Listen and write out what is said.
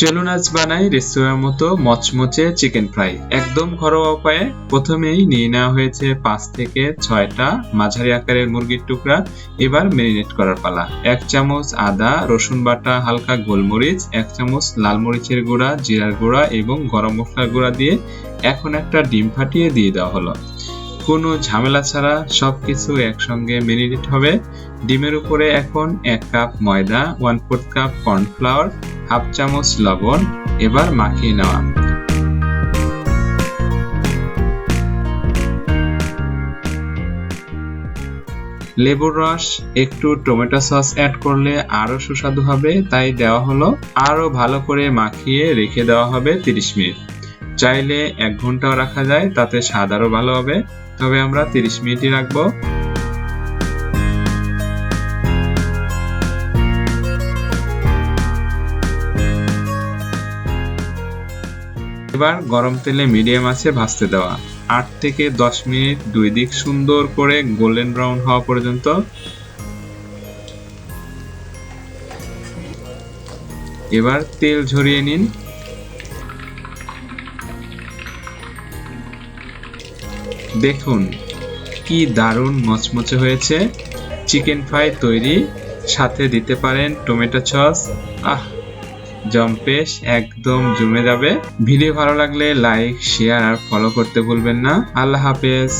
চলুন আজ বানাই রেস্তোরাঁর মতো মচমচে চিকেন ফ্রাই। একদম ঘরোয়া উপায়ে প্রথমেই নিয়ে নেওয়া হয়েছে পাঁচ থেকে ছয়টা মাঝারি আকারের মুরগির টুকরা, এবার ম্যারিনেট করার পালা। এক চামচ আদা, রসুন বাটা, হালকা গোলমরিচ, এক চামচ লাল মরিচের গুঁড়া, জিরার গুঁড়া এবং গরম মশলার গুঁড়া দিয়ে এখন একটা ডিম ফাটিয়ে দিয়ে দেওয়া হলো। কোনো ঝামেলা ছাড়া সবকিছু একসঙ্গে ম্যারিনেট হবে। ডিমের উপরে এখন এক কাপ ময়দা one fourth cup cornflour half চামচ লবণ, এবার মাখিয়ে নেওয়া। লেবুর রস, একটু টমেটো সস অ্যাড করলে আরও সুস্বাদু হবে, তাই দেওয়া হলো। আরও ভালো করে মাখিয়ে রেখে দেওয়া হবে 30 মিনিট। চাইলে এক ঘন্টাও রাখা যায়, তাতে স্বাদ আরও ভালো হবে। তবে আমরা 30 মিনিটই রাখব। এবার গরম তেলে মিডিয়াম আছে ভাজতে দেওয়া। আট থেকে দশ মিনিট দুই দিক সুন্দর করে গোল্ডেন ব্রাউন হওয়া পর্যন্ত। এবার তেল ঝরিয়ে নিন। দেখুন কি দারুণ মচমচে হয়েছে। চিকেন ফ্রাই তৈরি, সাথে দিতে পারেন টমেটো সস। আহ! জম্পেশ একদম জমে যাবে। ভিডিও ভালো লাগলে লাইক শেয়ার আর ফলো করতে ভুলবেন না। আল্লাহ হাফেজ।